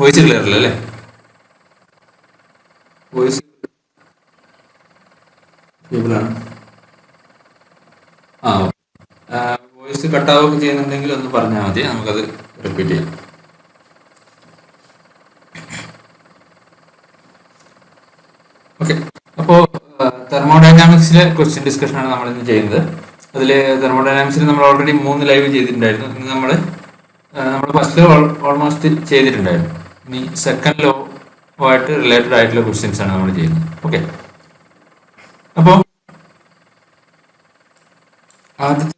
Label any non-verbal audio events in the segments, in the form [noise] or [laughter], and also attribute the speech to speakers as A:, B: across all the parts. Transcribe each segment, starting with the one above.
A: Voice clear അല്ല? അല്ലേ voice ആ വോയിസ് കട്ടാവുകയൊക്കെ ചെയ്യുന്നുണ്ടെങ്കിൽ ഒന്ന് പറഞ്ഞാൽ മതി. നമുക്കത് റിപ്പീറ്റ് ചെയ്യാം. ഓക്കെ അപ്പോൾ തെർമോഡൈനാമിക്സിലെ ക്വസ്റ്റ്യൻ ഡിസ്കഷൻ ആണ് നമ്മൾ ഇന്ന് ചെയ്യുന്നത്. അതിൽ തെർമോഡൈനാമിക്സിൽ നമ്മൾ ഓൾറെഡി മൂന്ന് ലൈവ് ചെയ്തിട്ടുണ്ടായിരുന്നു. ഇന്ന് നമ്മൾ നമ്മൾ ഫസ്റ്റ് ഓൾമോസ്റ്റ് ചെയ്തിട്ടുണ്ടായിരുന്നു. ഇനി സെക്കൻഡ് ലോ ആയിട്ട് ആയിട്ടുള്ള ക്വസ്റ്റ്യൻസ് ആണ് നമ്മൾ ചെയ്യുന്നത്. ഓക്കെ അപ്പോ ആദ്യത്തെ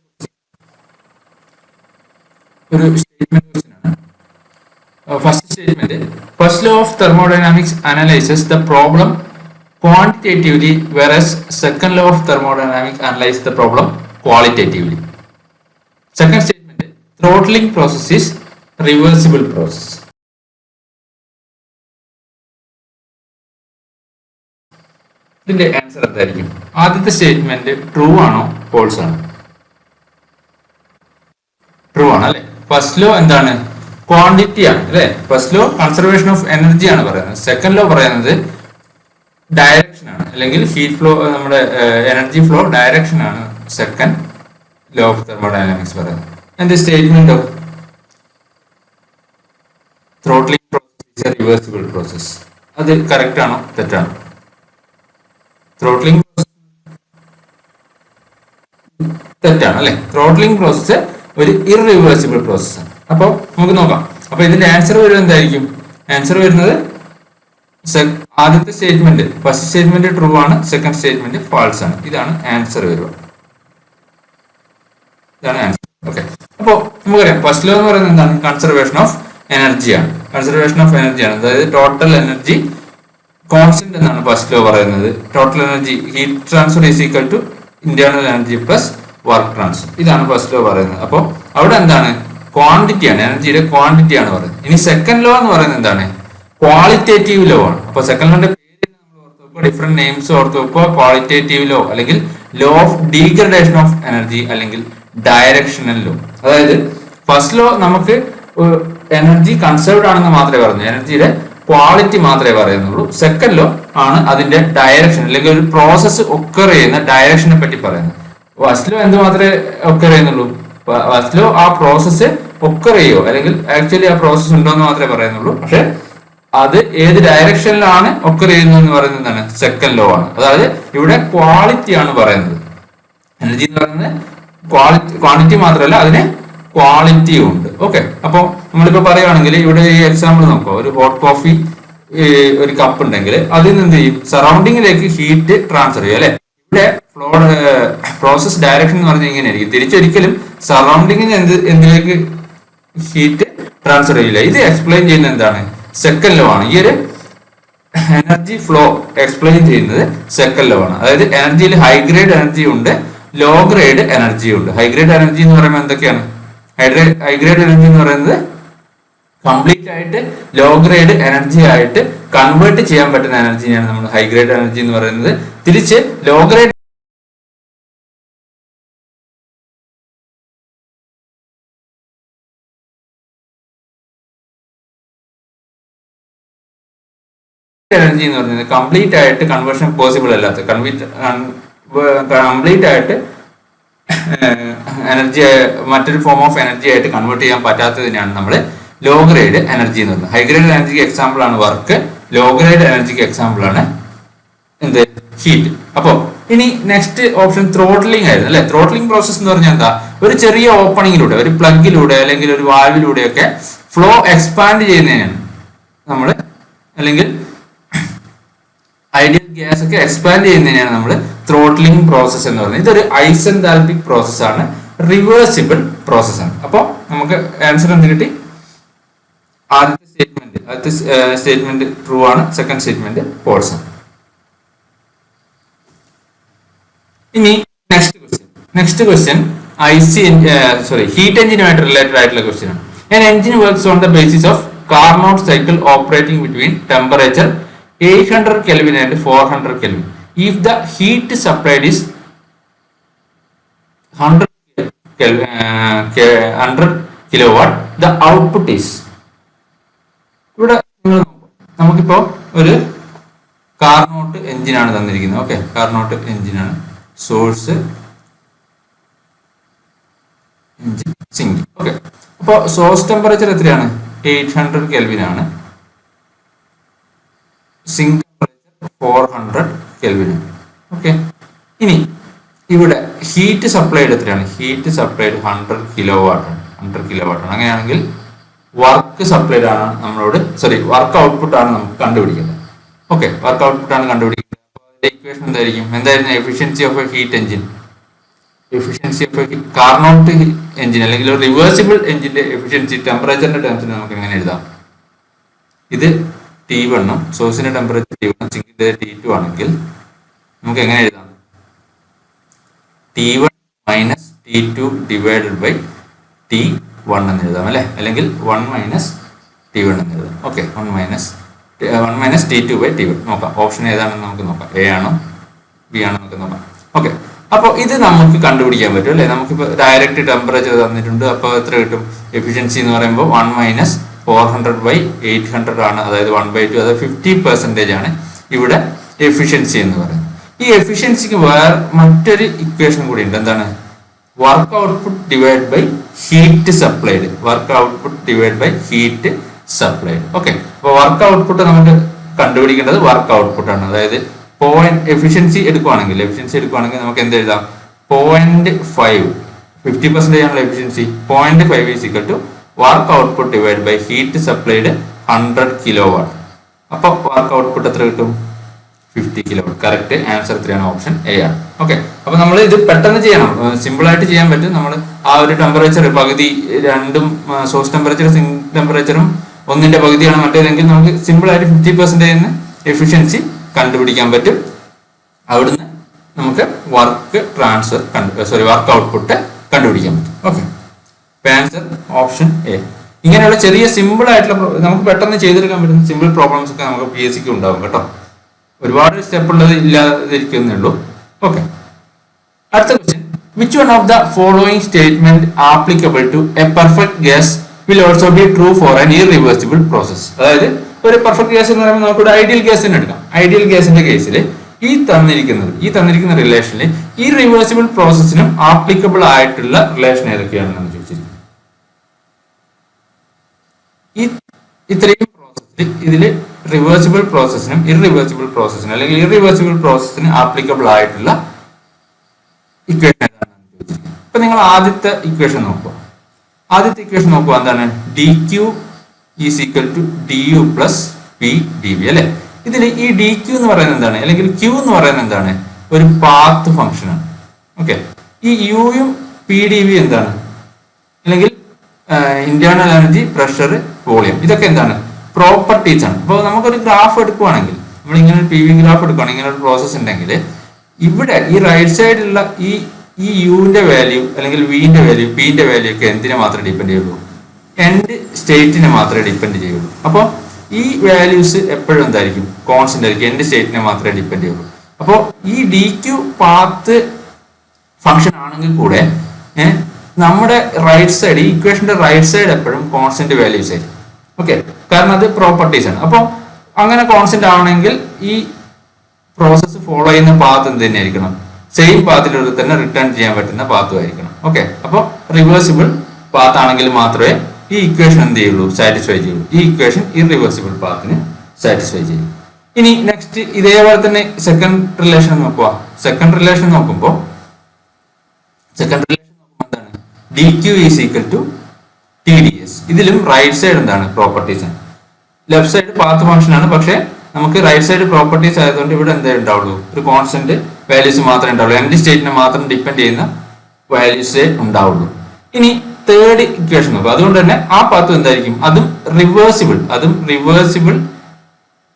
A: ഒരു statement first statement first law of thermodynamics analyses the problem quantitatively whereas second law of thermodynamic analyse the problem qualitatively second statement throttling process is reversible process ഇതിന്റെ answer എന്തായിരിക്കും? ആദ്യത്തെ സ്റ്റേറ്റ്മെന്റ് ട്രൂ ആണോ? False ആണോ? True ആണ് അല്ലെ? First law എന്താണ്? Quantity ആണ് അല്ലെ? First law conservation of energy ആണ് പറയുന്നത്. സെക്കൻഡ് ലോ പറയുന്നത് ഡയറക്ഷൻ ആണ്. അല്ലെങ്കിൽ ഹീറ്റ് ഫ്ലോ നമ്മുടെ എനർജി ഫ്ലോ ഡയറക്ഷൻ ആണ്. സെക്കൻഡ് ലോ ഓഫ് തെർമോഡൈനാമിക്സ് പറയുന്നത്. എന്റെ statement of throttling process reversible process അത് കറക്റ്റ് ആണോ? തെറ്റാണോ? ത്രോട്ട്ലിംഗ് തെറ്റാണ് അല്ലെ? ത്രോട്ട്ലിംഗ് പ്രോസസ് ഒരു ഇറിവേഴ്സിബിൾ പ്രോസസ് ആണ്. അപ്പോൾ നമുക്ക് നോക്കാം. അപ്പൊ ഇതിന്റെ ആൻസർ വരുന്നത് എന്തായിരിക്കും? ആൻസർ വരുന്നത് ആദ്യത്തെ സ്റ്റേറ്റ്മെന്റ് ഫസ്റ്റ് സ്റ്റേറ്റ്മെന്റ് ട്രൂ ആണ് സെക്കൻഡ് സ്റ്റേറ്റ്മെന്റ് ഫാൾസ് ആണ്. ഇതാണ് ആൻസർ വരിക. ഇതാണ് ആൻസർ ഓക്കെ അപ്പോൾ നമുക്കറിയാം ഫസ്റ്റ് ലോ എന്ന് പറയുന്നത് എന്താണ്? കൺസർവേഷൻ ഓഫ് എനർജിയാണ് കൺസർവേഷൻ ഓഫ് എനർജിയാണ് അതായത് ടോട്ടൽ എനർജി കോൺസ്റ്റന്റ് എന്നാണ് ഫസ്റ്റ് ലോ പറയുന്നത്. Total energy heat transfer is equal to internal energy plus work transfer ഇതാണ് ഫസ്റ്റ് ലോ പറയുന്നത്. അപ്പോൾ അവിടെ എന്താണ്? ക്വാണ്ടിറ്റി ആണ്. എനർജിയുടെ ക്വാണ്ടിറ്റി ആണ് പറയുന്നത്. ഇനി സെക്കൻഡ് ലോ എന്ന് പറയുന്നത് എന്താണ്? ക്വാളിറ്റേറ്റീവ് ലോ ആണ്. അപ്പോൾ സെക്കൻഡ് ലോന്റെ പേര് നമ്മൾ ഓർത്ത് വെക്കുക. ഡിഫറെന്റ് നെയിംസ് ഓർത്ത് വെക്കുക. ക്വാളിറ്റേറ്റീവ് ലോ അല്ലെങ്കിൽ law of degradation of energy അല്ലെങ്കിൽ ഡയറക്ഷണൽ ലോ അതായത് ഫസ്റ്റ് ലോ നമുക്ക് എനർജി കൺസേർവ്ഡ് ആണെന്ന് മാത്രമേ പറഞ്ഞു. എനർജിയുടെ ക്വാളിറ്റി മാത്രമേ പറയുന്നുള്ളൂ. സെക്കൻഡ് ലോ ആണ് അതിന്റെ ഡയറക്ഷൻ അല്ലെങ്കിൽ ഒരു പ്രോസസ്സ് ഒക്കർ ചെയ്യുന്ന ഡയറക്ഷനെ പറ്റി പറയുന്നത്. ഫസ്റ്റ് ലോ എന്ത് മാത്രമേ ഒക്കർ ചെയ്യുന്നുള്ളൂ? ഫസ്റ്റ് ആ പ്രോസസ്സ് ഒക്കർ ചെയ്യോ അല്ലെങ്കിൽ ആക്ച്വലി ആ പ്രോസസ്സ് ഉണ്ടോ എന്ന് മാത്രമേ പറയുന്നുള്ളൂ. പക്ഷെ അത് ഏത് ഡയറക്ഷനിലാണ് ഒക്കർ ചെയ്യുന്നത് എന്ന് പറയുന്നത് സെക്കൻഡ് ലോ ആണ്. അതായത് ഇവിടെ ക്വാളിറ്റി ആണ് പറയുന്നത്. എനർജി എന്ന് പറയുന്നത് ക്വാളിറ്റി ക്വാണ്ടിറ്റി മാത്രമല്ല അതിന് ക്വാളിറ്റിയും ഉണ്ട്. ഓക്കെ അപ്പോൾ നമ്മളിപ്പോ പറയുകയാണെങ്കിൽ ഇവിടെ ഈ എക്സാമ്പിൾ നോക്കാം. ഒരു ഹോട്ട് കോഫി ഒരു കപ്പ് ഉണ്ടെങ്കിൽ അതിൽ നിന്ന് ചെയ്യും സറൗണ്ടിങ്ങിലേക്ക് ഹീറ്റ് ട്രാൻസ്ഫർ ചെയ്യും അല്ലെ? ഇവിടെ ഫ്ലോ പ്രോസസ് ഡയറക്ഷൻ എന്ന് പറഞ്ഞാൽ ഇങ്ങനെയായിരിക്കും. തിരിച്ചൊരിക്കലും സറൗണ്ടിങ്ങിന് എന്ത് എന്തിലേക്ക് ഹീറ്റ് ട്രാൻസ്ഫർ ചെയ്യില്ല. ഇത് എക്സ്പ്ലെയിൻ ചെയ്യുന്ന എന്താണ്? സെക്കൻഡ് ലോ ആണ്. ഈ ഒരു എനർജി ഫ്ലോ എക്സ്പ്ലെയിൻ ചെയ്യുന്നത് സെക്കൻഡ് ലോ ആണ്. അതായത് എനർജിയിൽ ഹൈ ഗ്രേഡ് എനർജി ഉണ്ട് ലോ ഗ്രേഡ് എനർജി ഉണ്ട്. ഹൈ ഗ്രേഡ് എനർജി എന്ന് പറയുമ്പോൾ എന്തൊക്കെയാണ്? ഹൈ ഗ്രേഡ് എനർജി എന്ന് പറയുന്നത് കംപ്ലീറ്റ് ആയിട്ട് ലോ ഗ്രേഡ് എനർജി ആയിട്ട് കൺവേർട്ട് ചെയ്യാൻ പറ്റുന്ന എനർജിയാണ് നമ്മൾ ഹൈ ഗ്രേഡ് എനർജി എന്ന് പറയുന്നത്. തിരിച്ച് ലോ ഗ്രേഡ് എനർജി എന്ന് പറയുന്നത് കംപ്ലീറ്റ് ആയിട്ട് കൺവേർഷൻ പോസിബിൾ അല്ലാത്ത കംപ്ലീറ്റ് കംപ്ലീറ്റ് ആയിട്ട് എനർജി മറ്റൊരു ഫോം ഓഫ് എനർജി ആയിട്ട് കൺവേർട്ട് ചെയ്യാൻ പറ്റാത്തതിനാണ് നമ്മൾ ലോ ഗ്രേഡ് എനർജി എന്ന് പറയുന്നത്. ഹൈ ഗ്രേഡ് എനർജിക്ക് എക്സാമ്പിൾ ആണ് വർക്ക് ലോ ഗ്രേഡ് എനർജിക്ക് എക്സാമ്പിൾ ആണ് എന്ത്? ഹീറ്റ് അപ്പോൾ ഇനി നെക്സ്റ്റ് ഓപ്ഷൻ ത്രോട്ട്ലിംഗ് ആയിരുന്നു അല്ലെ? ത്രോട്ട്ലിംഗ് പ്രോസസ് എന്ന് പറഞ്ഞാൽ എന്താ? ഒരു ചെറിയ ഓപ്പണിങ്ങിലൂടെ ഒരു പ്ലഗിലൂടെ അല്ലെങ്കിൽ ഒരു വാൽവിലൂടെയൊക്കെ ഫ്ലോ എക്സ്പാൻഡ് ചെയ്യുന്നതിനാണ് നമ്മൾ അല്ലെങ്കിൽ [coughs] ഐഡിയൽ ഗ്യാസ് ഒക്കെ എക്സ്പാൻഡ് ചെയ്യുന്നതിനാണ് നമ്മൾ ത്രോട്ട്ലിംഗ് പ്രോസസ് എന്ന് പറയുന്നത് ഇതൊരു ഐസെന്താൽപിക് പ്രോസസ് ആണ്. റിവേഴ്സിബിൾ പ്രോസസ് ആണ്. അപ്പോൾ നമുക്ക് ആൻസർ എന്ത് കിട്ടി? ആദ്യത്തെ സ്റ്റേറ്റ്മെന്റ് ആദ്യത്തെ സ്റ്റേറ്റ്മെന്റ് ട്രൂ ആണ്. സെക്കൻഡ് സ്റ്റേറ്റ്മെന്റ് ഫോൾസ് ആണ്. ഇനി next question next question I C sorry heat എഞ്ചിനുമായിട്ട് related ആയിട്ടുള്ള ക്വസ്റ്റ്യൻ ആണ്. An engine works on the basis of Carnot cycle operating between temperature 800 Kelvin and 400 Kelvin. If the heat supplied is 100 Kelvin, uh, Ke- 100 kilowatt the output is ഇവിടെ നിങ്ങൾ. നമുക്കിപ്പോ ഒരു Carnot എഞ്ചിനാണ് തന്നിരിക്കുന്നത്. Okay Carnot എഞ്ചിനാണ് source engine okay അപ്പോൾ source temperature എത്രയാണ്? Eight hundred kelvin ആണ്. Sink temperature four hundred kelvin okay ഇനി ഇവിടെ ഹീറ്റ് സപ്ലൈഡ് എത്രയാണ് ഹീറ്റ് സപ്ലൈഡ് ഹൺഡ്രഡ് കിലോ വാട്ടാണ് ഹൺഡ്രഡ് കിലോ വാട്ടാണ് അങ്ങനെയാണെങ്കിൽ വർക്ക് സപ്ലൈഡ് ആണ് നമ്മളോട് സോറി വർക്ക് ഔട്ട്പുട്ട് ആണ് നമുക്ക് കണ്ടുപിടിക്കേണ്ടത്. ഓക്കെ വർക്ക് ഔട്ട്പുട്ട് ആണ് കണ്ടുപിടിക്കുന്നത് അപ്പോൾ ഇക്വേഷൻ എന്തായിരിക്കും? എന്തായിരുന്നു? Efficiency of a heat engine efficiency of a Carnot engine അല്ലെങ്കിൽ റിവേഴ്സിബിൾ എഞ്ചിന്റെ എഫിഷ്യൻസി ടെമ്പറേച്ചറിന്റെ ടേംസിൽ നമുക്ക് എങ്ങനെ എഴുതാം? ഇത് ടി വണ്ണും സോഴ്സിന്റെ ടെമ്പറേച്ചർ ടി വണ്ണും സിങ്കിന്റെ ടി ടു ആണെങ്കിൽ നമുക്ക് എങ്ങനെ എഴുതാം? T one minus T two divided by T one എന്ന് എഴുതാം അല്ലെ? അല്ലെങ്കിൽ വൺ മൈനസ് ടി വൺ എന്ന് എഴുതാം. Okay one minus one minus T two by T one നോക്കാം. ഓപ്ഷൻ ഏതാണെന്ന് നമുക്ക് നോക്കാം. എ ആണോ? ബി ആണോ നമുക്ക് നോക്കാം. ഓക്കെ അപ്പോൾ ഇത് നമുക്ക് കണ്ടുപിടിക്കാൻ പറ്റും അല്ലേ? നമുക്കിപ്പോൾ ഡയറക്റ്റ് ടെമ്പറേച്ചർ തന്നിട്ടുണ്ട്. അപ്പോൾ എത്ര കിട്ടും? എഫിഷ്യൻസി എന്ന് പറയുമ്പോൾ one minus four hundred by eight hundred ആണ്. അതായത് വൺ ബൈ ടു അതായത് ഫിഫ്റ്റി പെർസെന്റേജ് ആണ് ഇവിടെ എഫിഷ്യൻസി എന്ന് പറയുന്നത്. ഈ എഫിഷ്യൻസിക്ക് വേറെ മറ്റൊരു ഇക്വേഷൻ കൂടി ഉണ്ട്. എന്താണ്? Work output divide by heat supplied work output divide by heat supplied okay അപ്പോൾ വർക്ക് ഔട്ട്പുട്ട് നമുക്ക് കണ്ടുപിടിക്കേണ്ടത് വർക്ക് ഔട്ട്പുട്ട് ആണ്. അതായത് പോയിന്റ് എഫിഷ്യൻസി എടുക്കുവാണെങ്കിൽ എഫിഷ്യൻസി എടുക്കുവാണെങ്കിൽ നമുക്ക് എന്ത് എഴുതാം? പോയിന്റ് ഫൈവ് ഫിഫ്റ്റി പെർസെന്റേജ് ആണല്ലോ efficiency point five is equal to work output divide by heat supplied hundred kilowatt അപ്പൊ വർക്ക് ഔട്ട്പുട്ട് എത്ര കിട്ടും? Fifty kilo watt correct answer എത്രയാണ് ഓപ്ഷൻ എ ആണ്. ഓക്കെ അപ്പൊ നമ്മൾ ഇത് പെട്ടെന്ന് ചെയ്യണം. സിമ്പിൾ ആയിട്ട് ചെയ്യാൻ പറ്റും. നമ്മൾ ആ ഒരു ടെമ്പറേച്ചർ പകുതി രണ്ടും സോഴ്സ് ടെമ്പറേച്ചർ ടെമ്പറേച്ചറും ഒന്നിന്റെ പകുതിയാണ് മറ്റേതെങ്കിൽ നമുക്ക് സിമ്പിൾ ആയിട്ട് ഫിഫ്റ്റി പെർസെന്റേജ് എഫിഷ്യൻസി കണ്ടുപിടിക്കാൻ പറ്റും. അവിടുന്ന് നമുക്ക് വർക്ക് ട്രാൻസ്ഫർ കണ്ടു സോറി വർക്ക് ഔട്ട്പുട്ട് കണ്ടുപിടിക്കാൻ പറ്റും. ഓക്കെ ആൻസർ ഓപ്ഷൻ എ ഇങ്ങനെയുള്ള ചെറിയ സിമ്പിൾ ആയിട്ടുള്ള നമുക്ക് പെട്ടെന്ന് ചെയ്തെടുക്കാൻ പറ്റുന്ന സിമ്പിൾ പ്രോബ്ലംസ് ഒക്കെ നമുക്ക് പി എസ് സിക്ക് ഉണ്ടാവും കേട്ടോ. ഒരുപാട് സ്റ്റെപ്പ് ഉള്ളത് ഇല്ലാതിരിക്കുന്നേ ഉള്ളൂ. ഓക്കെ അടുത്ത question which one of the following statement applicable to a perfect gas will also be true for an irreversible process അതായത് ഒരു പെർഫെക്റ്റ് ഗ്യാസ് എന്ന് പറയുമ്പോൾ നമുക്ക് ഒരു ഐഡിയൽ ഗ്യാസ് തന്നെ എടുക്കാം. ഐഡിയൽ ഗ്യാസിന്റെ കേസിൽ ഈ തന്നിരിക്കുന്നത് ഈ തന്നിരിക്കുന്ന റിലേഷനിൽ ഈ റിവേഴ്സിബിൾ പ്രോസസ്സിനും ആപ്ലിക്കബിൾ ആയിട്ടുള്ള റിലേഷൻ ഏതൊക്കെയാണെന്നാണ് ചോദിച്ചിരിക്കുന്നത് ഈ ഇത്രയും പ്രോസസ്സിൽ ഇതിൽ റിവേഴ്സിബിൾ പ്രോസസ്സിനും ഇറിവേഴ്സിബിൾ പ്രോസസ്സിനും അല്ലെങ്കിൽ ഇറിവേഴ്സിബിൾ പ്രോസസ്സിന് ആപ്ലിക്കബിൾ ആയിട്ടുള്ള ഇക്വേഷൻ ഏതാണെന്ന് ഇപ്പൊ നിങ്ങൾ ആദ്യത്തെ ഇക്വേഷൻ നോക്കുക. ആദ്യത്തെ ഇക്വേഷൻ നോക്കുക എന്താണ്? D Q is equal to D U plus P D B അല്ലെ? ഇതിൽ ഈ ഡി ക്യു എന്ന് പറയുന്നത് എന്താണ്? അല്ലെങ്കിൽ ക്യു എന്ന് പറയുന്നത് എന്താണ്? ഒരു പാത്ത് ഫംഗ്ഷനാണ് ഓക്കെ ഈ യുയും പി ഡി ബി എന്താണ്? ഇന്റേണൽ എനർജി പ്രഷർ വോളിയം ഇതൊക്കെ എന്താണ്? പ്രോപ്പർട്ടീസ് ആണ്. അപ്പോൾ നമുക്കൊരു ഗ്രാഫ് എടുക്കുവാണെങ്കിൽ നമ്മൾ ഇങ്ങനെ ഒരു പി വി ഗ്രാഫ് എടുക്കുകയാണെങ്കിൽ ഇങ്ങനെ ഒരു പ്രോസസ് ഉണ്ടെങ്കിൽ ഇവിടെ ഈ റൈറ്റ് സൈഡിലുള്ള ഈ ഈ യുവിന്റെ വാല്യൂ അല്ലെങ്കിൽ വിന്റെ വാല്യൂ പിന്റെ വാല്യൂ ഒക്കെ എന്തിനെ മാത്രമേ ഡിപ്പെൻഡ് ചെയ്യുള്ളൂ? എൻഡ് സ്റ്റേറ്റിനെ മാത്രമേ ഡിപ്പെൻഡ് ചെയ്യുള്ളൂ. അപ്പോൾ ഈ വാല്യൂസ് എപ്പോഴും എന്തായിരിക്കും? കോൺസ്റ്റന്റ് ആയിരിക്കും. എൻഡ് സ്റ്റേറ്റിനെ മാത്രമേ ഡിപ്പെൻഡ് ചെയ്യുള്ളൂ. അപ്പോൾ ഈ ഡി ക്യു പാത്ത് ഫംഗ്ഷൻ ആണെങ്കിൽ കൂടെ നമ്മുടെ റൈറ്റ് സൈഡ് ഈ ഇക്വേഷന്റെ റൈറ്റ് സൈഡ് എപ്പോഴും കോൺസ്റ്റന്റ് വാല്യൂസ് ആയിരിക്കും. ഓക്കെ കാരണം അത് പ്രോപ്പർട്ടീസ് ആണ്. അപ്പോൾ അങ്ങനെ കോൺസ്റ്റന്റ് ആവണമെങ്കിൽ ഈ പ്രോസസ്സ് ഫോളോ ചെയ്യുന്ന പാത്ത് എന്ത് തന്നെയായിരിക്കണം സെയിം പാത്തിലൂടെ തന്നെ റിട്ടേൺ ചെയ്യാൻ പറ്റുന്ന പാത്തും ആയിരിക്കണം. ഓക്കെ അപ്പോൾ റിവേഴ്സിബിൾ പാത്ത് ആണെങ്കിൽ മാത്രമേ ഈ ഇക്വേഷൻ എന്ത് ചെയ്യുള്ളൂ? സാറ്റിസ്ഫൈ ചെയ്യുള്ളൂ. ഈ ഇക്വേഷൻ ഇറിവേഴ്സിബിൾ പാത്തിന് സാറ്റിസ്ഫൈ ചെയ്യും ഇനി നെക്സ്റ്റ് ഇതേപോലെ തന്നെ സെക്കൻഡ് റിലേഷൻ നോക്കുക സെക്കൻഡ് റിലേഷൻ നോക്കുമ്പോൾ second D Q is equal to T D S ഇതിലും റൈറ്റ് സൈഡ് എന്താണ് പ്രോപ്പർട്ടീസ് ആണ്. ലെഫ്റ്റ് സൈഡ് പാത്ത് ഫംഗ്ഷൻ ആണ്. പക്ഷേ നമുക്ക് റൈറ്റ് സൈഡ് പ്രോപ്പർട്ടീസ് ആയതുകൊണ്ട് ഇവിടെ എന്തേ ഉണ്ടാവുള്ളൂ? ഒരു കോൺസ്റ്റന്റ് വാല്യൂസ് മാത്രമേ ഉണ്ടാവുള്ളൂ. എൻഡ് സ്റ്റേറ്റിനെ മാത്രം ഡിപ്പെൻഡ് ചെയ്യുന്ന വാല്യൂസേ ഉണ്ടാവുള്ളൂ. ഇനി തേർഡ് ഇക്വേഷൻ നോക്കുക അതുകൊണ്ട് തന്നെ ആ പാത്ത് എന്തായിരിക്കും? അതും റിവേഴ്സിബിൾ അതും റിവേഴ്സിബിൾ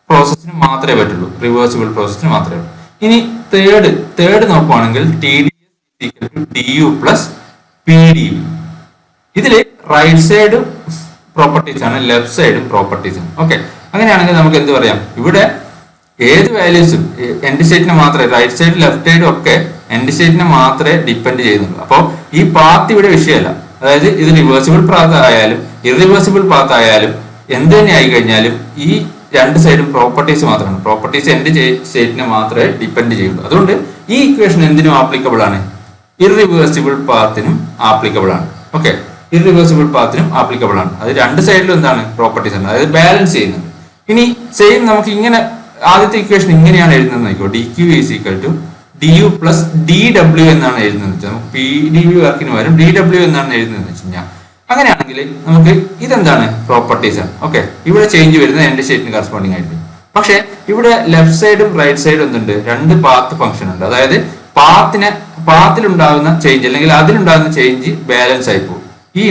A: പ്രോസസ്സിന് മാത്രമേ പറ്റുള്ളൂ. റിവേഴ്സിബിൾ പ്രോസസ്സിന് മാത്രമേ ഇനി തേർഡ് തേർഡ് നോക്കുവാണെങ്കിൽ T D D U plus P ഇതിൽ റൈറ്റ് സൈഡും പ്രോപ്പർട്ടീസ് ആണ് ലെഫ്റ്റ് സൈഡും പ്രോപ്പർട്ടീസ് ആണ്. ഓക്കെ അങ്ങനെയാണെങ്കിൽ നമുക്ക് എന്ത് പറയാം? ഇവിടെ ഏത് വാല്യൂസും എൻഡ് സ്റ്റേറ്റിനെ മാത്രമേ റൈറ്റ് സൈഡ് ലെഫ്റ്റ് സൈഡും ഒക്കെ എൻഡ് സ്റ്റേറ്റിനെ മാത്രമേ ഡിപ്പെൻഡ് ചെയ്യുന്നുള്ളൂ. അപ്പോൾ ഈ പാത്ത് ഇവിടെ വിഷയമല്ല. അതായത് ഇത് റിവേഴ്സിബിൾ പാത്ത് ആയാലും ഇറിവേഴ്സിബിൾ പാത്ത് ആയാലും എന്ത് തന്നെ ആയി കഴിഞ്ഞാലും ഈ രണ്ട് സൈഡും പ്രോപ്പർട്ടീസ് മാത്രമാണ്. പ്രോപ്പർട്ടീസ് എൻഡ് സ്റ്റേറ്റിനെ മാത്രമേ ഡിപ്പെൻഡ് ചെയ്യുള്ളൂ. അതുകൊണ്ട് ഈ ഇക്വേഷൻ എന്തിനും ആപ്ലിക്കബിൾ ആണ്? ഇറിവേഴ്സിബിൾ പാത്തിനും ആപ്ലിക്കബിൾ ആണ്. ഓക്കെ ഇറിവേഴ്സിബിൾ പാത്തിനും ആപ്ലിക്കബിൾ ആണ്. അത് രണ്ട് സൈഡിലും എന്താണ്? പ്രോപ്പർട്ടീസ് ആണ്. അതായത് ബാലൻസ് ചെയ്യുന്നുണ്ട് ഇനി സെയിം നമുക്ക് ഇങ്ങനെ ആദ്യത്തെ ഇക്വേഷൻ ഇങ്ങനെയാണ് എഴുതുന്നത് നോക്കിയോ D Q is equal to D U plus D W എന്നാണ് എഴുതുന്നത്. വെച്ചാൽ നമുക്ക് പി ഡി യു വർക്കിന് പകരം ഡി ഡബ്ല്യു എന്നാണ് എഴുതുന്നത് വെച്ച് കഴിഞ്ഞാൽ അങ്ങനെയാണെങ്കിൽ നമുക്ക് ഇതെന്താണ്? പ്രോപ്പർട്ടീസ് ആണ്. ഓക്കെ ഇവിടെ ചേഞ്ച് വരുന്നത് എന്റെ സ്റ്റേറ്റിന് കറസ്പോണ്ടിങ് ആയിട്ട് പക്ഷേ ഇവിടെ ലെഫ്റ്റ് സൈഡും റൈറ്റ് സൈഡും എന്തുണ്ട്? രണ്ട് പാത്ത് ഫംഗ്ഷൻ ഉണ്ട്. അതായത് പാത്തിനെ പാത്തിലുണ്ടാകുന്ന ചേഞ്ച് അല്ലെങ്കിൽ അതിലുണ്ടാകുന്ന ചേഞ്ച് ബാലൻസ് ആയി പോകും. ഈ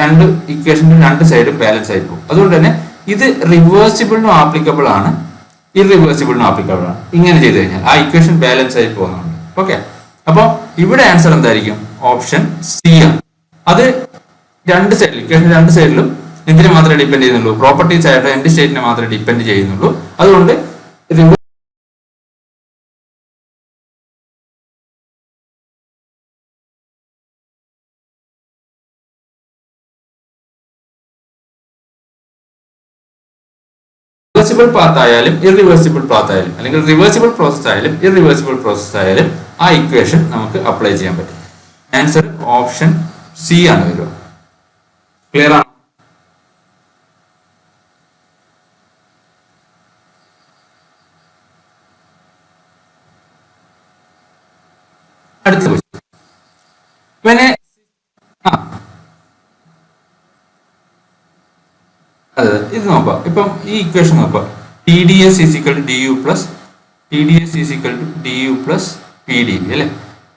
A: രണ്ട് ഇക്വേഷന്റെ രണ്ട് സൈഡും ബാലൻസ് ആയി പോകും. അതുകൊണ്ട് തന്നെ ഇത് റിവേഴ്സിബിളിനും ആപ്ലിക്കബിൾ ആണ്. ഇറിവേഴ്സിബിളിനും ആപ്ലിക്കബിൾ ആണ്. ഇങ്ങനെ ചെയ്തു കഴിഞ്ഞാൽ ആ ഇക്വേഷൻ ബാലൻസ് ആയി പോകുന്നുണ്ട്. ഓക്കെ അപ്പോൾ ഇവിടെ ആൻസർ എന്തായിരിക്കും? ഓപ്ഷൻ സി ആണ്. അത് രണ്ട് സൈഡിൽ ഇക്വേഷൻ രണ്ട് സൈഡിലും എന്തിനെ മാത്രമേ ഡിപ്പെൻഡ് ചെയ്യുന്നുള്ളൂ? പ്രോപ്പർട്ടീസ് ആയിട്ട് എൻഡ് സ്റ്റേറ്റിനെ മാത്രമേ ഡിപ്പെൻഡ് ചെയ്യുന്നുള്ളൂ. അതുകൊണ്ട് റിവേഴ്സിബിൾ പാത്ത് ആയാലും ഇറിവേഴ്സിബിൾ പാത്ത് ആയാലും അല്ലെങ്കിൽ റിവേഴ്സിബിൾ പ്രോസസ് ആയാലും ഇറിവേഴ്സിബിൾ പ്രോസസ് ആയാലും ആ ഇക്വേഷൻ നമുക്ക് അപ്ലൈ ചെയ്യാൻ പറ്റും. ആൻസർ ഓപ്ഷൻ സി ആണ് വരിക. ക്ലിയർ ആണ് അടുത്ത ക്വസ്റ്റ്യൻ when a ആ അതെ അതെ. ഇത് നോക്കാം ഇപ്പം ഈ ഇക്വേഷൻ നോക്കുക. T D S is equal D U plus T D S is equal D U plus P D B അല്ലേ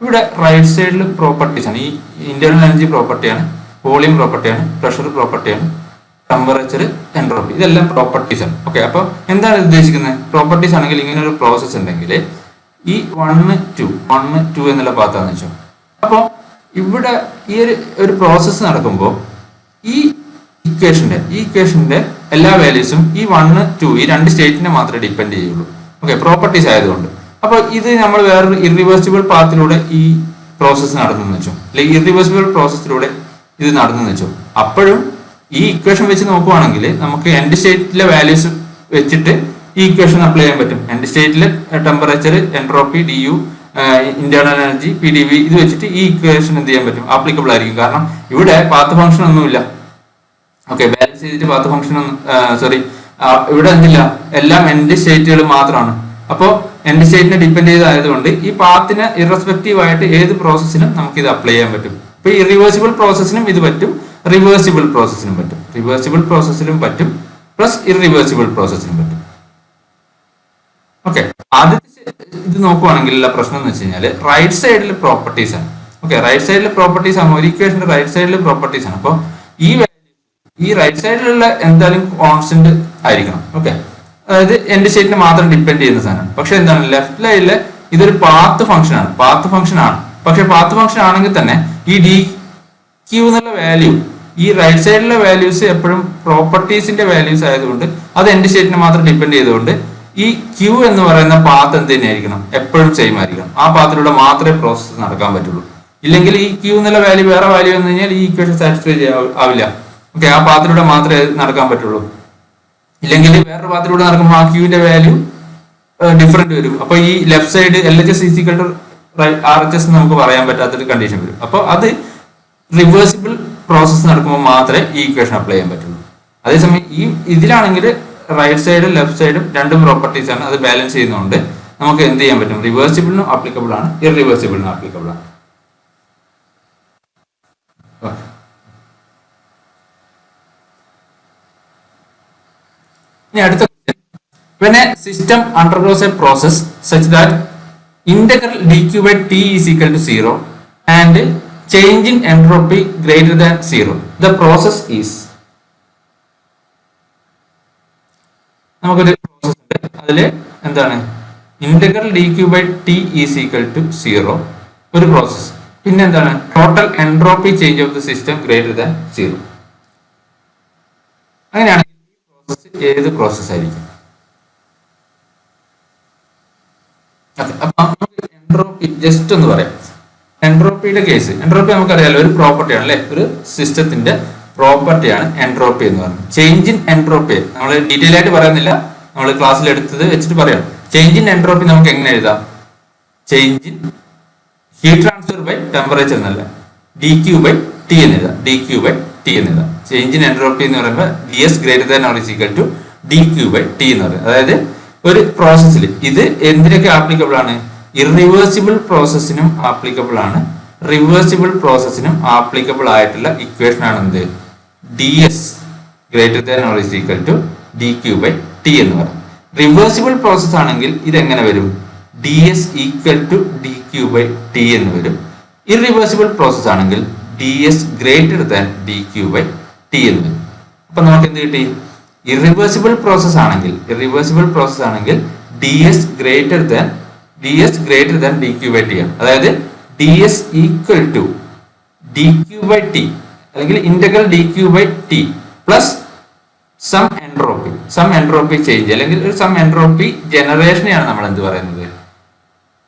A: ഇവിടെ റൈറ്റ് സൈഡിൽ പ്രോപ്പർട്ടീസ് ആണ് ഈ ഇന്റേണൽ എനർജി പ്രോപ്പർട്ടിയാണ് വോളിയം പ്രോപ്പർട്ടിയാണ് പ്രഷർ പ്രോപ്പർട്ടിയാണ് ടെമ്പറേച്ചർ എൻട്രോപ്പി ഇതെല്ലാം പ്രോപ്പർട്ടീസ് ആണ്. ഓക്കെ അപ്പോൾ എന്താണ് ഉദ്ദേശിക്കുന്നത്? പ്രോപ്പർട്ടീസ് ആണെങ്കിൽ ഇങ്ങനെ ഒരു പ്രോസസ് ഉണ്ടെങ്കിൽ ഈ വണ്ണ് ടു വണ്ണ് ടു എന്നുള്ള പാത്താന്ന് വെച്ചോ. അപ്പോൾ ഇവിടെ ഈ ഒരു ഒരു പ്രോസസ്സ് നടക്കുമ്പോൾ ഈ ഇക്വേഷന്റെ ഈ ഇക്വേഷന്റെ എല്ലാ വാല്യൂസും ഈ വണ്ണ് ടു ഈ രണ്ട് സ്റ്റേറ്റിനെ മാത്രമേ ഡിപ്പെൻഡ് ചെയ്യുള്ളൂ. ഓക്കെ പ്രോപ്പർട്ടീസ് ആയതുകൊണ്ട്. അപ്പൊ ഇത് നമ്മൾ വേറൊരു ഇറിവേഴ്സിബിൾ പാത്തിലൂടെ ഈ പ്രോസസ്സ് നടന്നു വെച്ചു. അല്ലെങ്കിൽ ഇറിവേഴ്സിബിൾ പ്രോസസ്സിലൂടെ ഇത് നടന്നു വെച്ചു. അപ്പോഴും ഈ ഇക്വേഷൻ വെച്ച് നോക്കുവാണെങ്കിൽ നമുക്ക് എൻഡ് സ്റ്റേറ്റിലെ വാല്യൂസ് വെച്ചിട്ട് ഈ ഇക്വേഷൻ അപ്ലൈ ചെയ്യാൻ പറ്റും. End സ്റ്റേറ്റിലെ temperature entropy D U internal energy P D V ഇത് വെച്ചിട്ട് ഈ ഇക്വേഷൻ എന്ത് ചെയ്യാൻ പറ്റും? ആപ്ലിക്കബിൾ ആയിരിക്കും. കാരണം ഇവിടെ പാത്ത് ഫംഗ്ഷൻ ഒന്നുമില്ല. ഓക്കെ ബാലൻസ് ചെയ്തിട്ട് പാത്ത് ഫംഗ്ഷൻ സോറി ഇവിടെ എന്തില്ല എല്ലാം എൻഡ് സ്റ്റേറ്റുകൾ മാത്രമാണ് അപ്പോൾ എൻഡ് സ്റ്റേറ്റിനെ ഡിപ്പെൻഡ് ചെയ്തായതുകൊണ്ട് ഈ പാത്തിനെ ഇറസ്പെക്റ്റീവ് ആയിട്ട് ഏത് പ്രോസസ്സിനും നമുക്ക് ഇത് അപ്ലൈ ചെയ്യാൻ പറ്റും. ഇപ്പൊ ഈ റിവേഴ്സിബിൾ പ്രോസസ്സിനും ഇത് പറ്റും റിവേഴ്സിബിൾ പ്രോസസ്സിനും പറ്റും. റിവേഴ്സിബിൾ പ്രോസസ്സിലും പറ്റും പ്ലസ് ഇറിവേഴ്സിബിൾ പ്രോസസ്സിനും പറ്റും. ഓക്കെ ആദ്യത്തെ ഇത് നോക്കുവാണെങ്കിൽ ഉള്ള പ്രശ്നം എന്ന് വെച്ച് കഴിഞ്ഞാൽ റൈറ്റ് സൈഡിലെ പ്രോപ്പർട്ടീസ് ആണ്. ഓക്കെ റൈറ്റ് സൈഡിലെ പ്രോപ്പർട്ടീസ് ആണ്. ഒരു ഇക്വേഷന്റെ റൈറ്റ് സൈഡിലെ പ്രോപ്പർട്ടീസ് ആണ്. അപ്പോൾ ഈ ഈ റൈറ്റ് സൈഡിലുള്ള എന്തായാലും കോൺസ്റ്റന്റ് ആയിരിക്കണം. ഓക്കെ അതായത് എന്റെ സ്റ്റേറ്റിനെ മാത്രം ഡിപ്പെൻഡ് ചെയ്യുന്ന സാധനം. പക്ഷെ എന്താണ്? ലെഫ്റ്റ് ലൈനിൽ ഇതൊരു പാത്ത് ഫംഗ്ഷൻ ആണ്. പാത്ത് ഫംഗ്ഷൻ ആണ്. പക്ഷെ പാത്ത് ഫംഗ്ഷൻ ആണെങ്കിൽ തന്നെ ഈ ഡി ക്യൂ എന്നുള്ള വാല്യൂ ഈ റൈറ്റ് സൈഡിലെ വാല്യൂസ് എപ്പോഴും പ്രോപ്പർട്ടീസിന്റെ വാല്യൂസ് ആയതുകൊണ്ട് അത് എന്റെ സ്റ്റേറ്റിനെ മാത്രം ഡിപ്പെൻഡ് ചെയ്തുകൊണ്ട് ഈ ക്യൂ എന്ന് പറയുന്ന പാത്ത് എന്ത് തന്നെയായിരിക്കണം എപ്പോഴും സെയിം ആയിരിക്കണം. ആ പാത്തിലൂടെ മാത്രമേ പ്രോസസ്സ് നടക്കാൻ പറ്റുള്ളൂ. ഇല്ലെങ്കിൽ ഈ ക്യൂ എന്നുള്ള വാല്യൂ വേറെ വാല്യൂ എന്ന് കഴിഞ്ഞാൽ ഈ ഇക്വേഷൻ സാറ്റിസ്ഫൈ ആവില്ല. ഓക്കെ ആ പാത്തിലൂടെ മാത്രമേ നടക്കാൻ പറ്റുള്ളൂ. ഇല്ലെങ്കിൽ വേറൊരു പാത്തിലൂടെ നടക്കുമ്പോൾ ആ ക്യൂവിന്റെ വാല്യൂ ഡിഫറെന്റ് വരും. അപ്പൊ ഈ left side L H S is equal to R H S നമുക്ക് പറയാൻ പറ്റാത്തൊരു കണ്ടീഷൻ വരും. അപ്പൊ അത് റിവേഴ്സിബിൾ പ്രോസസ്സ് നടക്കുമ്പോൾ മാത്രമേ ഈ ഇക്വേഷൻ അപ്ലൈ ചെയ്യാൻ പറ്റുള്ളൂ. അതേസമയം ഈ ഇതിലാണെങ്കിൽ റൈറ്റ് സൈഡും ലെഫ്റ്റ് സൈഡും രണ്ടും പ്രോപ്പർട്ടീസ് ആണ് അത് ബാലൻസ് ചെയ്യുന്നതുകൊണ്ട് നമുക്ക് എന്ത് ചെയ്യാൻ പറ്റും? റിവേഴ്സിബിളിനും അപ്ലിക്കബിൾ ആണ്. ഇറിവേഴ്സിബിളിനും അപ്ലിക്കബിൾ ആണ്. ഇനി അടുത്ത when a system undergoes a process such that integral dq by t is equal to 0 and change in entropy greater than 0 the process is നമുക്കൊരു പ്രോസസ് ഉണ്ട് അതിൽ എന്താണ് integral D Q by T is equal to zero ഒരു process പിന്നെ എന്താണ് total entropy change of the system greater than zero process ഏത് process ആയിരിക്കും? Entropy just ഒന്ന് പറയാം. എൻട്രോപ്പിയുടെ കേസ് എൻട്രോപ്പി നമുക്കറിയാലോ ഒരു പ്രോപ്പർട്ടിയാണ് അല്ലെ ഒരു സിസ്റ്റത്തിന്റെ പ്രോപ്പർട്ടിയാണ് എൻട്രോപ്പി എന്ന് പറയുന്നത്. ചേഞ്ച് ഇൻ എൻട്രോപ്പി നമ്മൾ ഡീറ്റെയിൽ ആയിട്ട് പറയുന്നില്ല. നമ്മൾ ക്ലാസ്സിൽ എടുത്തത് വെച്ചിട്ട് പറയാം. ചേഞ്ച് ഇൻ എൻട്രോപ്പി നമുക്ക് എങ്ങനെ എഴുതാം? Change in heat transfer by temperature എന്നല്ല. ഡി ക്യൂ ബൈ ടി എന്ന് എഴുതാം. ഡി ക്യൂ ബൈ ടി എന്ന് എഴുതാം. ചേഞ്ച് ഇൻ എൻട്രോപ്പി എന്ന് പറയുമ്പോൾ D S greater than or equal to D Q by T എന്ന് പറയും. അതായത് ഒരു പ്രോസസ്സിൽ ഇത് എന്തിനൊക്കെ ആപ്ലിക്കബിൾ ആണ്? ഇറിവേഴ്സിബിൾ പ്രോസസ്സിനും ആപ്ലിക്കബിൾ ആണ്. റിവേഴ്സിബിൾ പ്രോസസ്സിനും ആപ്ലിക്കബിൾ ആയിട്ടുള്ള ഇക്വേഷൻ ആണ് എന്ത്? D S greater than or equal to D Q by T എന്ന് പറയും. റിവേഴ്സിബിൾ പ്രോസസ് ആണെങ്കിൽ ഇത് എങ്ങനെ വരും? D S equal to D Q by T എന്ന് വരും. ഇറിവേഴ്സിബിൾ പ്രോസസ് ആണെങ്കിൽ D S greater than D Q by T എന്ന് അപ്പൊ നമുക്ക് എന്ത് കിട്ടി? ഇറിവേഴ്സിബിൾ പ്രോസസ് ആണെങ്കിൽ ഇറിവേഴ്സിബിൾ പ്രോസസ് ആണെങ്കിൽ D S greater than D S greater than D Q by T ആണ്. അതായത് D S equal to D Q by T അല്ലെങ്കിൽ integral D Q by T plus some entropy some entropy change അല്ലെങ്കിൽ ഒരു some entropy ജനറേഷനെയാണ് നമ്മൾ എന്ത് പറയുന്നത്?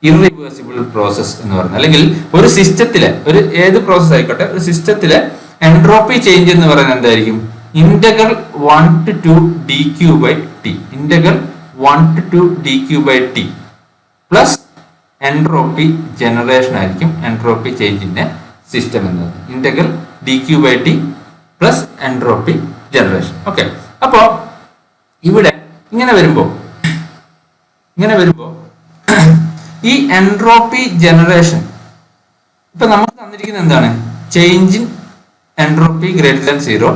A: Irreversible process എന്ന് പറയുന്നത്. അല്ലെങ്കിൽ ഒരു സിസ്റ്റത്തിലെ ഒരു ഏത് പ്രോസസ് ആയിക്കോട്ടെ ഒരു സിസ്റ്റത്തിലെ എൻട്രോപ്പി ചേഞ്ച് എന്ന് പറയുന്നത് എന്തായിരിക്കും? Integral one two two D Q by T integral one two two D Q by T plus entropy generation ആയിരിക്കും എൻട്രോപ്പി ചേഞ്ചിന്റെ സിസ്റ്റം എന്നത്. Integral D Q by T plus entropy generation okay അപ്പോ ഇവിടെ ഇങ്ങനെ വരുമ്പോ ഇങ്ങനെ വരുമ്പോ [clears throat] ഈ എൻട്രോപ്പി ജനറേഷൻ ഇപ്പൊ നമുക്ക് തന്നിരിക്കുന്നത് എന്താണ്? Change in entropy greater than zero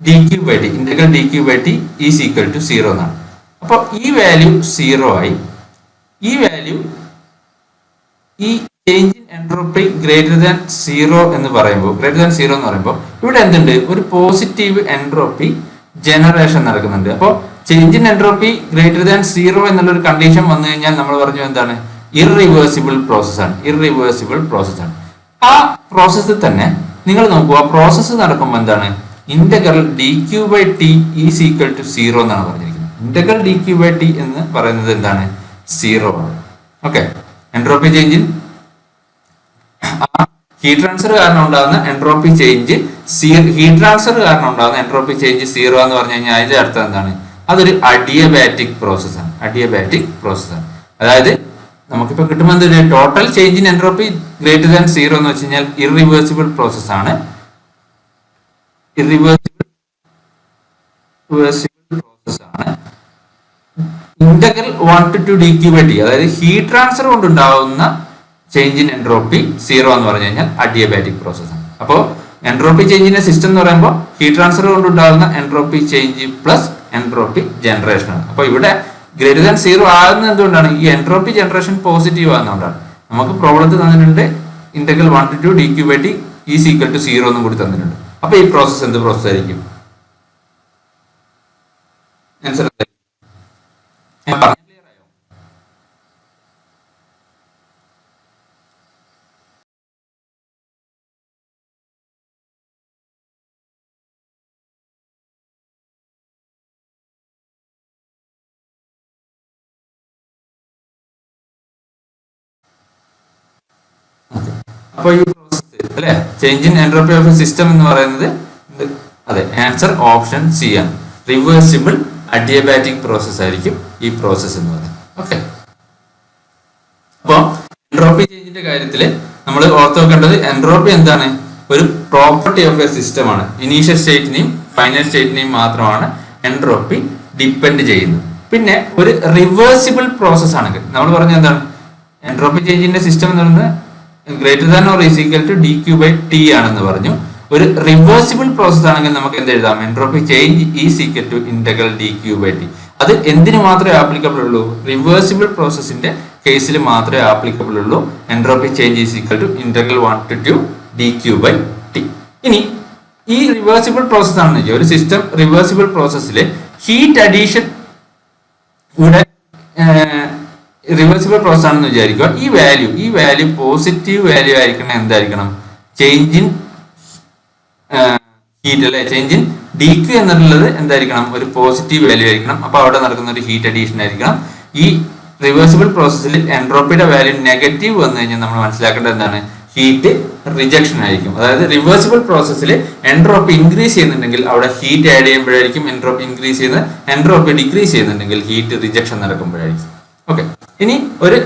A: D Q by T integral D Q by T is equal to zero എന്നാണ്. അപ്പോൾ ഈ വാല്യൂ സീറോ ആയി ഈ വാല്യൂ ഈ change in entropy greater than zero എന്ന് പറയുമ്പോൾ ഗ്രേറ്റർ ദാൻ സീറോ എന്ന് പറയുമ്പോൾ ഇവിടെ എന്തുണ്ട്? ഒരു പോസിറ്റീവ് എൻട്രോപ്പി ജനറേഷൻ നടക്കുന്നുണ്ട്. അപ്പോൾ change in entropy greater than zero എന്നുള്ള ഒരു കണ്ടീഷൻ വന്നു കഴിഞ്ഞാൽ നമ്മൾ പറഞ്ഞു എന്താണ്? ഇറിവേഴ്സിബിൾ പ്രോസസ്സാണ് ഇറിവേഴ്സിബിൾ പ്രോസസ്സാണ് ആ പ്രോസസ്സിൽ തന്നെ നിങ്ങൾ നോക്കുക പ്രോസസ്സ് നടക്കുമ്പോൾ എന്താണ്? Integral D Q by T is equal to zero എന്നാണ് പറഞ്ഞിരിക്കുന്നത്. Integral D Q by T എന്ന് പറയുന്നത് എന്താണ്? സീറോ ആണ്. Okay entropy change heat transfer കാരണം ഉണ്ടാകുന്ന എൻട്രോപ്പി ചേഞ്ച് ഹീറ്റ് ട്രാൻസ്ഫർ കാരണം ഉണ്ടാകുന്ന എൻട്രോപ്പി ചേഞ്ച് സീറോ എന്ന് പറഞ്ഞു കഴിഞ്ഞാൽ അതിന്റെ അർത്ഥം എന്താണ്? അതൊരു അഡിയബാറ്റിക് പ്രോസസ്സാണ് അഡിയബാറ്റിക് പ്രോസസ്സാണ് അതായത് നമുക്കിപ്പോ കിട്ടുമ്പോൾ എന്തൊരു total change in entropy greater than zero എന്ന് വെച്ച് കഴിഞ്ഞാൽ ഇറിവേഴ്സിബിൾ പ്രോസസ് ആണ്. ഇറിവേഴ്സിബിൾ പ്രോസസ് ആണ്. Integral one two D Q by T അതായത് ഹീറ്റ് ട്രാൻസ്ഫർ കൊണ്ടുണ്ടാവുന്ന ചേഞ്ച് ഇൻ എൻട്രോപ്പി സീറോ എന്ന് പറഞ്ഞു കഴിഞ്ഞാൽ അഡിയബാറ്റിക് പ്രോസസ് ആണ്. അപ്പോൾ എൻട്രോപ്പി ചേഞ്ചിന്റെ സിസ്റ്റം എന്ന് പറയുമ്പോൾ ഹീറ്റ് ട്രാൻസ്ഫർ കൊണ്ടുണ്ടാകുന്ന entropy change plus entropy generation ആണ്. അപ്പോൾ ഇവിടെ ഗ്രേറ്റർ ദാൻ സീറോ ആകുന്നത് എന്തുകൊണ്ടാണ്? ഈ എൻട്രോപ്പി ജനറേഷൻ പോസിറ്റീവ് ആകുന്നതുകൊണ്ടാണ് നമുക്ക് പ്രോബ്ലത്തിൽ തന്നിട്ടുണ്ട്. Integral one two D Q by T is equal to zero എന്നും കൂടി തന്നിട്ടുണ്ട്. അപ്പൊ ഈ പ്രോസസ് എന്ത് പ്രോസസ് ആയിരിക്കും? ആൻസർ ഞാൻ പറഞ്ഞു അപ്പോൾ ഈ പ്രോസസ് അല്ലെ? Change in entropy of system എന്ന് പറയുന്നത് അതെ ആൻസർ ഓപ്ഷൻ സി ആണ്. റിവേഴ്സിബിൾ അഡിയബാറ്റിക് പ്രോസസ് ആയിരിക്കും ഈ പ്രോസസ് എന്ന് പറയുന്നത്. ഓക്കെ അപ്പോൾ എൻട്രോപ്പി ചേഞ്ചിന്റെ കാര്യത്തിൽ നമ്മൾ ഓർത്ത് വെക്കേണ്ടത് എൻട്രോപ്പി എന്താണ്? ഒരു പ്രോപ്പർട്ടി ഓഫ് എ സിസ്റ്റം ആണ്. ഇനീഷ്യൽ സ്റ്റേറ്റിനെയും ഫൈനൽ സ്റ്റേറ്റിനെയും മാത്രമാണ് എൻട്രോപ്പി ഡിപ്പെൻഡ് ചെയ്യുന്നത്. പിന്നെ ഒരു റിവേഴ്സിബിൾ പ്രോസസ് ആണെങ്കിൽ നമ്മൾ പറഞ്ഞ എന്താണ്? എൻട്രോപ്പി ചേഞ്ചിന്റെ സിസ്റ്റം എന്ന് പറയുന്നത് greater than or is equal to D Q by T ആണെന്ന് പറഞ്ഞു. ഒരു റിവേഴ്സിബിൾ പ്രോസസ് ആണെങ്കിൽ നമുക്ക് എന്ത് എഴുതാം? Entropy change is equal to integral D Q by T അത് എന്തിനു മാത്രമേ ആപ്ലിക്കബിൾ ഉള്ളൂ? റിവേഴ്സിബിൾ പ്രോസസ്സിന്റെ കേസിൽ മാത്രമേ ആപ്ലിക്കബിൾ ഉള്ളൂ. Entropy change is equal to integral one two two D Q by T ഇനി ഈ റിവേഴ്സിബിൾ പ്രോസസ് ആണെന്ന് വെച്ചാൽ ഒരു സിസ്റ്റം റിവേഴ്സിബിൾ പ്രോസസ്സിൽ ഹീറ്റ് അഡീഷൻ ഇവിടെ റിവേഴ്സിബിൾ പ്രോസസ് ആണെന്ന് വിചാരിക്കുക. ഈ വാല്യൂ ഈ വാല്യൂ പോസിറ്റീവ് വാല്യൂ ആയിരിക്കണം എന്തായിരിക്കണം? ചേഞ്ച് ഇൻ ഹീറ്റ് അല്ലെ? ചേഞ്ച് ഇൻ ഡി ക്യു എന്നുള്ളത് എന്തായിരിക്കണം? ഒരു പോസിറ്റീവ് വാല്യൂ ആയിരിക്കണം. അപ്പൊ അവിടെ നടക്കുന്ന ഒരു ഹീറ്റ് അഡീഷൻ ആയിരിക്കണം. ഈ റിവേഴ്സിബിൾ പ്രോസസ്സിൽ എൻട്രോപ്പിയുടെ വാല്യൂ നെഗറ്റീവ് വന്നു കഴിഞ്ഞാൽ നമ്മൾ മനസ്സിലാക്കേണ്ടത് എന്താണ്? ഹീറ്റ് റിജക്ഷൻ ആയിരിക്കും. അതായത് റിവേഴ്സിബിൾ പ്രോസസ്സിൽ എൻട്രോപ്പി ഇൻക്രീസ് ചെയ്യുന്നുണ്ടെങ്കിൽ അവിടെ ഹീറ്റ് ആഡ് ചെയ്യുമ്പോഴായിരിക്കും എൻട്രോപ്പി ഇൻക്രീസ് ചെയ്യുന്നത്. എൻട്രോപ്പി ഡിക്രീസ് ചെയ്യുന്നുണ്ടെങ്കിൽ ഹീറ്റ് റിജക്ഷൻ നടക്കുമ്പോഴായിരിക്കും. ഓക്കെ ഇനി ഒരു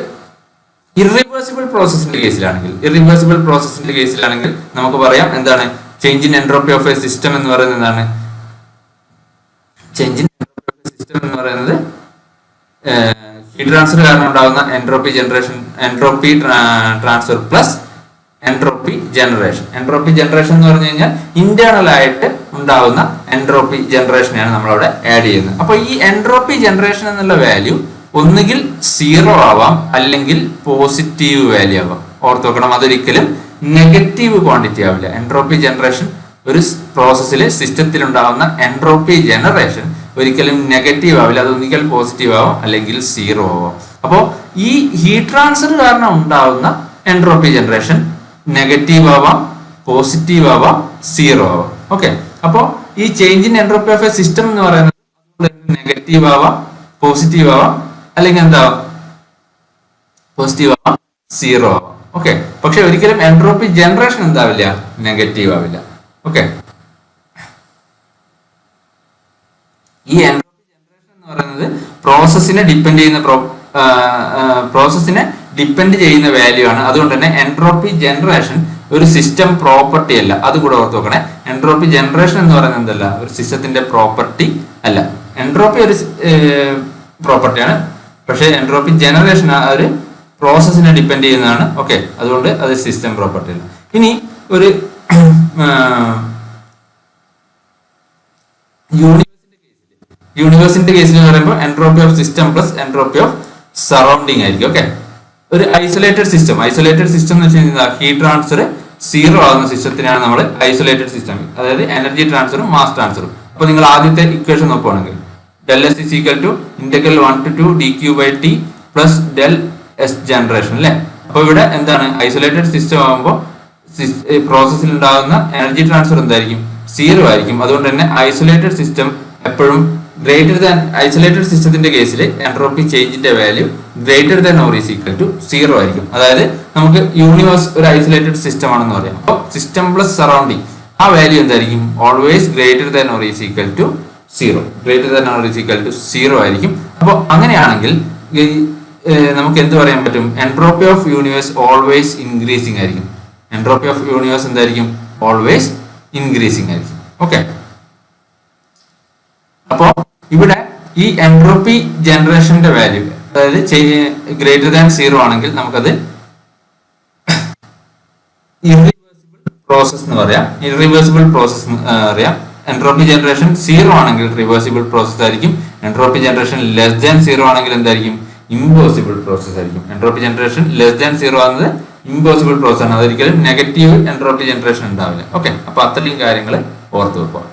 A: ഇറിവേഴ്സിബിൾ പ്രോസസ്സിന്റെ കേസിലാണെങ്കിൽ ഇറിവേഴ്സിബിൾ പ്രോസസ്സിന്റെ കേസിലാണെങ്കിൽ നമുക്ക് പറയാം എന്താണ്? Change in entropy of a system എന്ന് പറയുന്നത് എന്താണ്? Change in entropy of a system എന്ന് പറയുന്നത് ഹീറ്റ് ട്രാൻസ്ഫർ കാരണം ഉണ്ടാകുന്ന entropy generation entropy transfer plus entropy generation entropy generation എന്ന് പറഞ്ഞു കഴിഞ്ഞാൽ ഇന്റേണൽ ആയിട്ട് ഉണ്ടാകുന്ന എൻട്രോപ്പി ജനറേഷനെയാണ് നമ്മളവിടെ ആഡ് ചെയ്യുന്നത്. അപ്പൊ ഈ എൻട്രോപ്പി ജനറേഷൻ എന്നുള്ള വാല്യൂ ഒന്നുകിൽ സീറോ ആവാം അല്ലെങ്കിൽ പോസിറ്റീവ് വാല്യൂ ആവാം. ഓർത്ത് വെക്കണം അതൊരിക്കലും നെഗറ്റീവ് ക്വാണ്ടിറ്റി ആവില്ല. എൻട്രോപ്പി ജനറേഷൻ ഒരു പ്രോസസ്സിലെ സിസ്റ്റത്തിൽ ഉണ്ടാകുന്ന എൻട്രോപ്പി ജനറേഷൻ ഒരിക്കലും നെഗറ്റീവ് ആവില്ല. അത് ഒന്നിക്കൽ പോസിറ്റീവ് ആവാം അല്ലെങ്കിൽ സീറോ ആവാം. അപ്പോൾ ഈ ഹീറ്റ് ട്രാൻസ്ഫർ കാരണം ഉണ്ടാകുന്ന എൻട്രോപ്പി ജനറേഷൻ നെഗറ്റീവ് ആവാം പോസിറ്റീവ് ആവാം സീറോ ആവാം. ഓക്കെ അപ്പോൾ ഈ change in entropy of a system എന്ന് പറയുന്നത് നെഗറ്റീവ് ആവാം പോസിറ്റീവ് ആവാം അല്ലെങ്കിൽ എന്താ? പോസിറ്റീവ് ആവാം സീറോ ആവാം ഓക്കെ പക്ഷെ ഒരിക്കലും എൻട്രോപ്പി ജനറേഷൻ എന്താവില്ല? നെഗറ്റീവ് ആവില്ല. ഓക്കെ ഈ എൻട്രോപ്പി ജനറേഷൻ എന്ന് പറയുന്നത് പ്രോസസ്സിനെ ഡിപ്പെൻഡ് ചെയ്യുന്ന പ്രോസസ്സിനെ ഡിപ്പെൻഡ് ചെയ്യുന്ന വാല്യൂ ആണ്. അതുകൊണ്ട് തന്നെ എൻട്രോപ്പി ജനറേഷൻ ഒരു സിസ്റ്റം പ്രോപ്പർട്ടി അല്ല. അത് കൂടെ ഓർത്ത് നോക്കണേ എൻട്രോപ്പി ജനറേഷൻ എന്ന് പറയുന്നത് എന്തല്ല? ഒരു സിസ്റ്റത്തിന്റെ പ്രോപ്പർട്ടി അല്ല. എൻട്രോപ്പി ഒരു പ്രോപ്പർട്ടിയാണ് പക്ഷേ എൻട്രോപ്പി ജനറേഷൻ ആ ഒരു പ്രോസസ്സിനെ ഡിപ്പെൻഡ് ചെയ്യുന്നതാണ്. ഓക്കെ അതുകൊണ്ട് അത് സിസ്റ്റം പ്രോപ്പർട്ടി അല്ല ഇനി ഒരു യൂണിവേഴ്സിന്റെ കേസിൽ എന്ന് പറയുമ്പോൾ entropy of system plus entropy of surrounding ആയിരിക്കും ഓക്കെ ഒരു ഐസൊലേറ്റഡ് സിസ്റ്റം ഐസൊലേറ്റഡ് സിസ്റ്റം എന്ന് വെച്ച് കഴിഞ്ഞാൽ ഹീറ്റ് ട്രാൻസ്ഫർ സീറോ ആകുന്ന സിസ്റ്റത്തിനാണ് നമ്മൾ ഐസൊലേറ്റഡ് സിസ്റ്റം അതായത് എനർജി ട്രാൻസ്ഫറും മാസ് ട്രാൻസ്ഫറും അപ്പൊ നിങ്ങൾ ആദ്യത്തെ ഇക്വേഷൻ നോക്കുകയാണെങ്കിൽ S is equal to integral one two two D Q by T plus del S generation അല്ലേ അപ്പൊ ഇവിടെ എന്താണ്? ഐസൊലേറ്റഡ് സിസ്റ്റം ആകുമ്പോൾ പ്രോസസ്സിൽ ഉണ്ടാകുന്ന എനർജി ട്രാൻസ്ഫർ എന്തായിരിക്കും? സീറോ ആയിരിക്കും. അതുകൊണ്ട് തന്നെ ഐസൊലേറ്റഡ് സിസ്റ്റം എപ്പോഴും ഗ്രേറ്റർ ദാൻ ഐസൊലേറ്റഡ് സിസ്റ്റത്തിന്റെ കേസിൽ entropy ചേഞ്ചിന്റെ value greater than or is equal to zero ആയിരിക്കും. അതായത് നമുക്ക് യൂണിവേഴ്സ് ഒരു ഐസൊലേറ്റഡ് സിസ്റ്റം ആണെന്ന് പറയാം. അപ്പോൾ സിസ്റ്റം പ്ലസ് സറൗണ്ടിങ് ആ വാല്യൂ എന്തായിരിക്കും? Always greater than or is equal to zero. Greater than or is equal to zero ആയിരിക്കും. അപ്പോൾ അങ്ങനെയാണെങ്കിൽ നമുക്ക് എന്ത് പറയാൻ പറ്റും? Entropy of universe always increasing ആയിരിക്കും. എൻട്രോപ്പി ഓഫ് യൂണിവേഴ്സ് എന്തായിരിക്കും? ഓൾവേസ് ഇൻക്രീസിങ് ആയിരിക്കും. ഓക്കെ അപ്പോൾ ഇവിടെ ഈ എൻട്രോപ്പി ജനറേഷന്റെ വാല്യൂ അതായത് ഗ്രേറ്റർ ദാൻ സീറോ ആണെങ്കിൽ നമുക്കത് ഇറിവേഴ്സിബിൾ പ്രോസസ് എന്ന് പറയാം. ഇറിവേഴ്സിബിൾ പ്രോസസ് അറിയാം. എൻട്രോപ്പി ജനറേഷൻ സീറോ ആണെങ്കിൽ റിവേഴ്സിബിൾ പ്രോസസ് ആയിരിക്കും. Entropy generation less than zero ആണെങ്കിൽ എന്തായിരിക്കും? ഇമ്പോസിബിൾ പ്രോസസ് ആയിരിക്കും. Entropy generation less than zero ആകുന്നത് ഇമ്പോസിബിൾ പ്രോസസ് ആണ്. അതൊരിക്കലും നെഗറ്റീവ് എൻട്രോപ്പി ജനറേഷൻ ഉണ്ടാവില്ല. ഓക്കെ അപ്പൊ അത്രയും കാര്യങ്ങൾ ഓർത്ത് വെക്കുക.